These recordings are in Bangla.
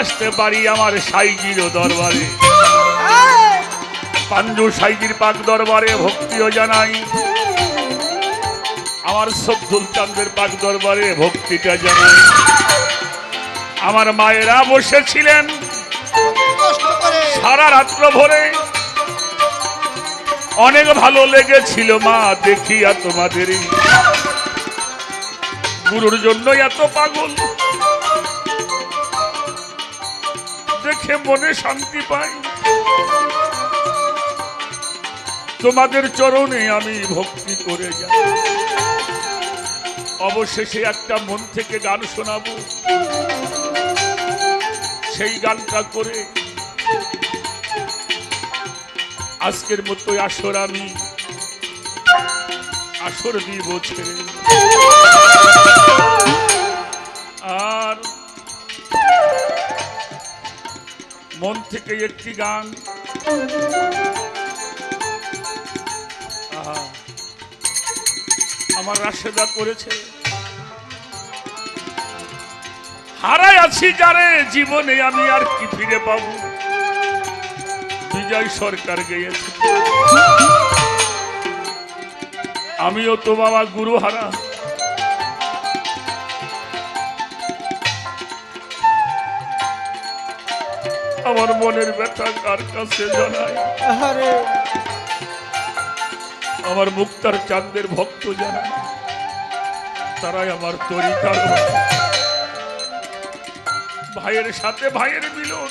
আসতে পারি আমার সাইজির দরবারে। পাঞ্জু সাইজির পাক দরবারে ভক্তিও জানাই। আমার সব্দুল চাঁদের পাক দরবারে ভক্তিটা জানাই। আমার মায়েরা বসেছিলেন সারা রাত্র ভরে। অনেক ভালো লেগেছিল মা, দেখিয়া তোমাদের গুরুর জন্য এত পাগল। দেখে মনে শান্তি পাই। তোমাদের চরণে আমি ভক্তি করে যাই। অবশেষে একটা মন থেকে গান শোনাবো। সেই গানটা করে আজকের মতো আসর আমি আসর দিব ছেড়ে। মন থেকে একটি গান। আমার রাশেদা করেছে। হারাই আছি যারে, জীবনে আমি আর কি ফিরে পাবো? বিজয় সরকার গেয়েছে। আমিও তো বাবা গুরু হারা আমার মনের ব্যথা কার কাছে জানাই আরে আমার মুক্তার চাঁদের ভক্ত জানাই তারাই আমার তরিকার। ভাইয়ের সাথে ভাইয়ের মিলন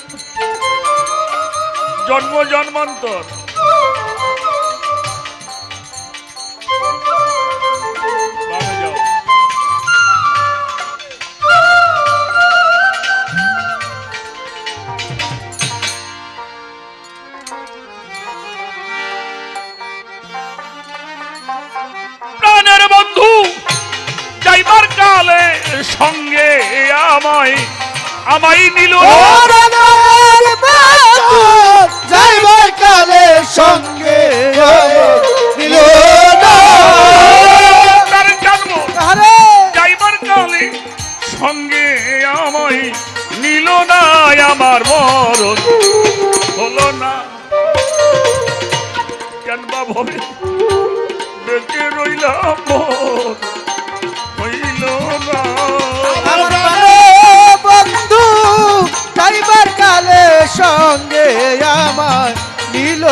জন্ম জন্মান্তর। প্রাণের বন্ধু যাইবার কালে সঙ্গে আমায় আমায় নিল যাইবার কালে সঙ্গে দিল না। তার জন্ম আরে যাইবার কালে সঙ্গে আমায় নিল না আমার মরণ ভবে বেঁচে রইলাম হইল না। বন্ধু যাইবার কালে সঙ্গে আমার নিল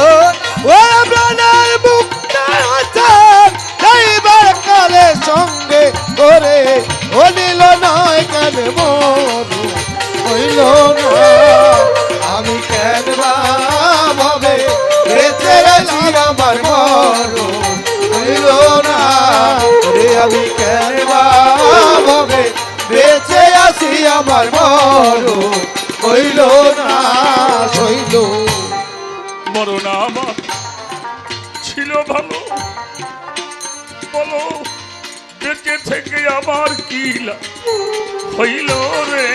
আমার মরু হইল না হইল মরণ আমার ছিল ভালো বলো বেঁচে থেকে আমার কি হইল রে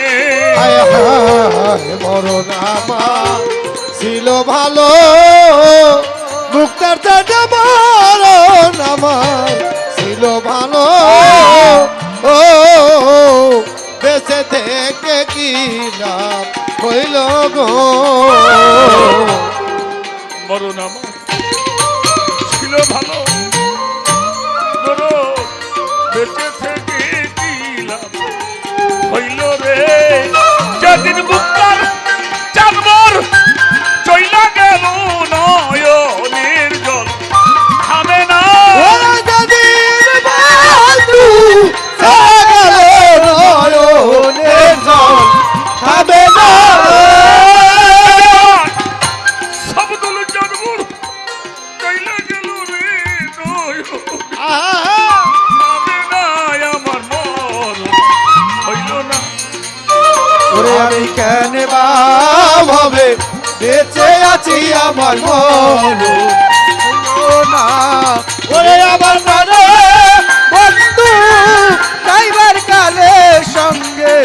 হায় হায় মরণ আমার ছিল ভালো মুক্তার চাটা মরণ আমার ছিল ভালো ও বেঁচে থেকে কি লাভ হইল গো? মরণ আমার ছিল ভালো। বেঁচে থেকে কি লাভ হইল রে? যেদিন বুকার আমি কেন হবে বেঁচে আছি আমার মন? ওরে আমার মানে বন্ধু কাইবার কালে সঙ্গে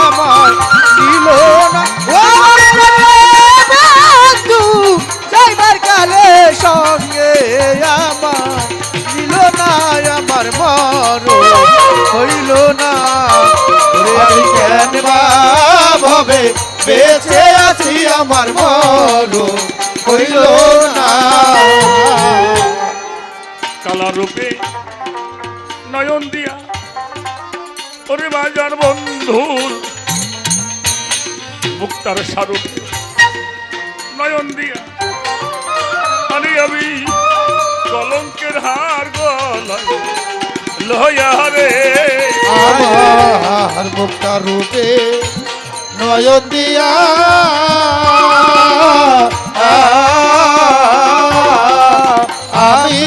আমার দিল না বেঁচে আছি আমার মরণ হইল না। কালা রূপে নয়ন দিয়া ওরে বাজার বন্ধুর মুক্তার স্বরূপ। নয়ন দিয়া আরে আমি কলঙ্কের হার গলায় লয়া রে। আমার মুক্তা রূপে নয়ন দিয়া। আমি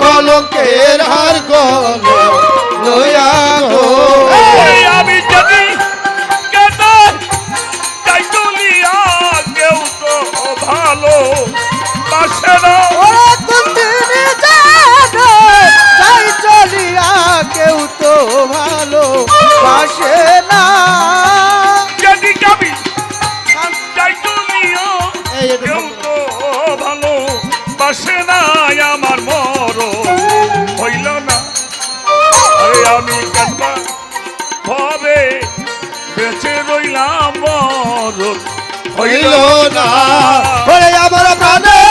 কলকের হার গল হইল না। আরে আমি কান্না ভবে বেঁচে রইলাম মর হইল না। আমার প্রাণের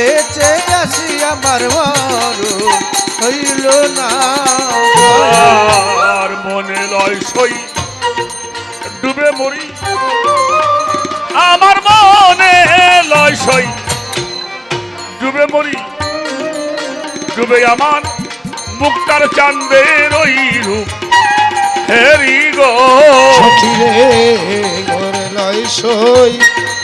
বেঁচে আসি আমার মর হইল না। আর মনে লয় সই ডুবে মরি। আমার মনে লয় সই ডুবে মরি। ডুবে আমার মুক্তার চান্দের ওই রূপ। হেরি গো। লয় সই।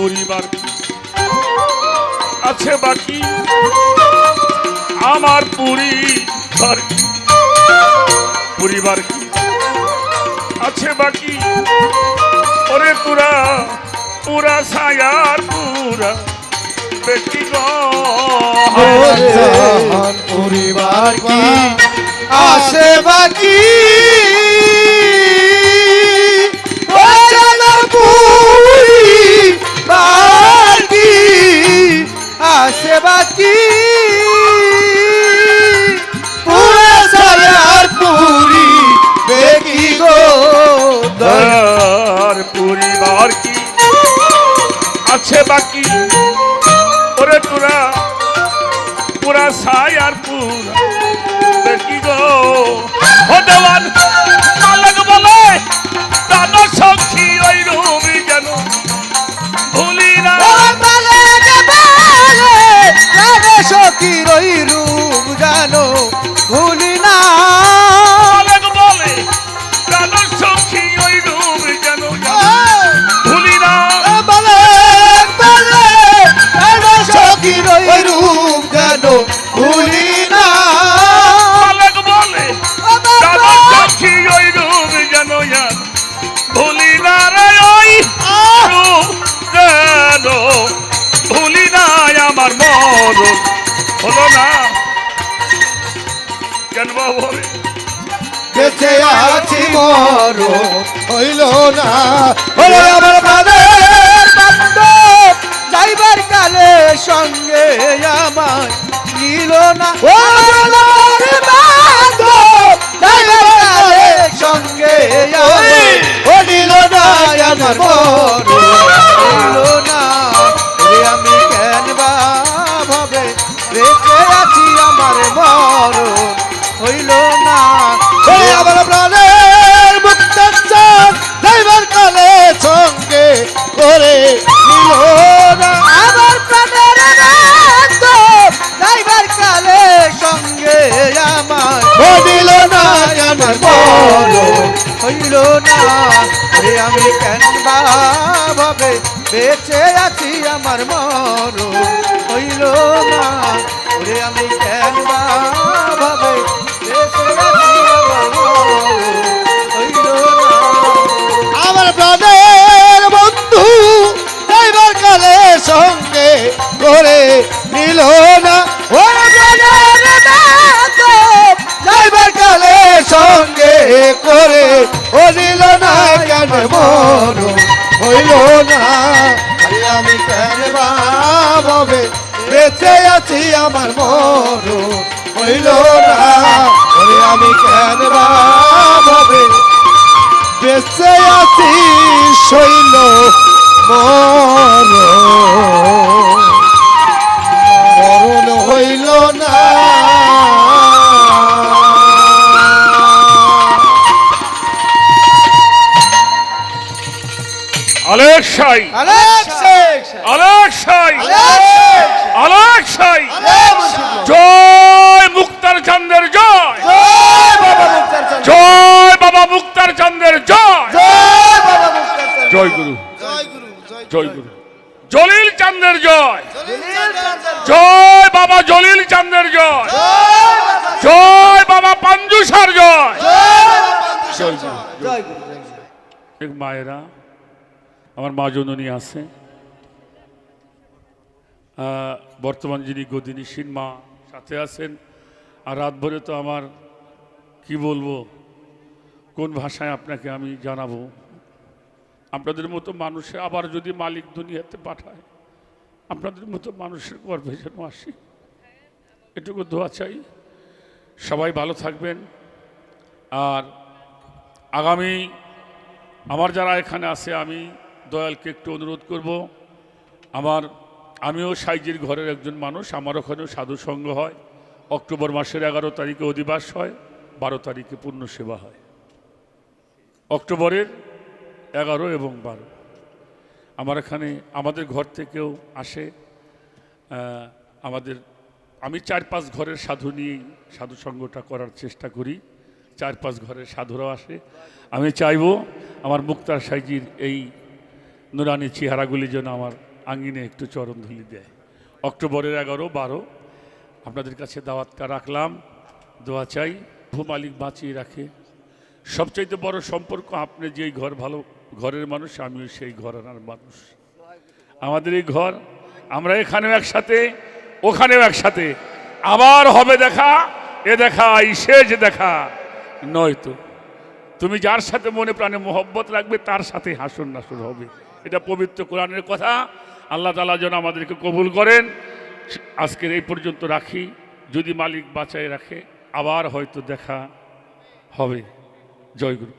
পরিবার? আছে বাকি আমার পরিবার? পরিবার কি? আছে বাকি ওরে তোরা পুরা সায়ার পুরা জাহান পরিবার কি? আসে বাকি আছে বাকি। ওরে তোরা পুরা সায়ার পুরা দেখি গো ও ওই রূপ জানো ভুলি না। মালক বলে দান সখী ওই রুমি যেন ভুলি না রে ওই রূপ যেন মরণ হলো না। কেন বাবা? বেঁচে আছি মর হইল না। আমার না ও সঙ্গে ও নিল না আমার মর হইল না আমি কেন ভাবে বেঁচে আছি আমার মর হইল না। আমার প্রাণের মুক্তার চাঁদ যাইবার কালে সঙ্গে করে নিল। না আমার বলো হইল না রে আমি কেন ভাবে বেঁচে আছি আমার মর হইল না রে আমি কেন করে নিল না কেন মন? হইল না। আমি কেন ভাবে বেঁচে আছি আমার মন। হইল না। আমি কেন ভাবে বেঁচে আছি শৈল মরণ মরণ হইল না। আলেক্সাই আলেক্সাই আলেক্সাই জয় মুক্তার চন্দ্রের জয়। জয় বাবা মুক্তার চন্দ্রের জয় জয়। গুরু। জয় গুরু জলিল চন্দ্রের জয়। জয়। বাবা জলিল চন্দ্রের জয়। জয় বাবা পাঞ্জুসার জয় জয়। গুরু। এক মায়েরা আমার মা জননী আছে। বর্তমান যিনি গদিনীশীল মা সাথে আছেন। আর রাত ভরে তো আমার, কি বলব, কোন ভাষায় আপনাকে আমি জানাব? আপনাদের মতো মানুষে আবার যদি মালিক দুনিয়াতে পাঠায়, আপনাদের মতো মানুষের গর্ভে যেন আসি। এটুকু দোয়া চাই। সবাই ভালো থাকবেন। আর আগামী, আমার যারা এখানে আছে আমি দয়ালকে একটু অনুরোধ করব। আমার, আমিও সাইজের ঘরের একজন মানুষ, আমার ওখানেও সাধু সঙ্গ হয়। অক্টোবর মাসের এগারো তারিখে অধিবাস হয়, বারো তারিখে পূর্ণ সেবা হয়। অক্টোবরের এগারো এবং বারো। আমার এখানে, আমাদের ঘর থেকেও আসে আমাদের, আমি চার পাঁচ ঘরের সাধু নিয়েই সাধু সঙ্গটা করার চেষ্টা করি। চার পাঁচ ঘরের সাধুরাও আসে। আমি চাইব আমার মুক্তার সাইজির এই নুরানি চেহারাগুলি যেন আমার আঙ্গিনে একটু চরণ ধুলি দেয়। অক্টোবরের এগারো, বারো, আপনাদের কাছে দাওয়াতটা রাখলাম, দোয়া চাই, ভূ মালিক বাঁচিয়ে রাখে। সবচাইতে বড় সম্পর্ক আপনি যেই ঘর ভালো, ঘরের মানুষ, আমিও সেই ঘরানার মানুষ। আমাদের এই ঘর, আমরা এখানেও একসাথে, ওখানেও একসাথে। আবার হবে দেখা, এ দেখা, এই শেষ দেখা। নয়তো, তুমি যার সাথে মনে প্রাণে মোহব্বত রাখবে, তার সাথে হাসন নাসর হবে। এটা পবিত্র কোরআনের কথা। আল্লাহ তালা যেন আমাদেরকে কবুল করেন। আজকের এই পর্যন্ত রাখি। যদি মালিক বাঁচায় রাখে, আবার হয়তো দেখা হবে। জয় গুরু।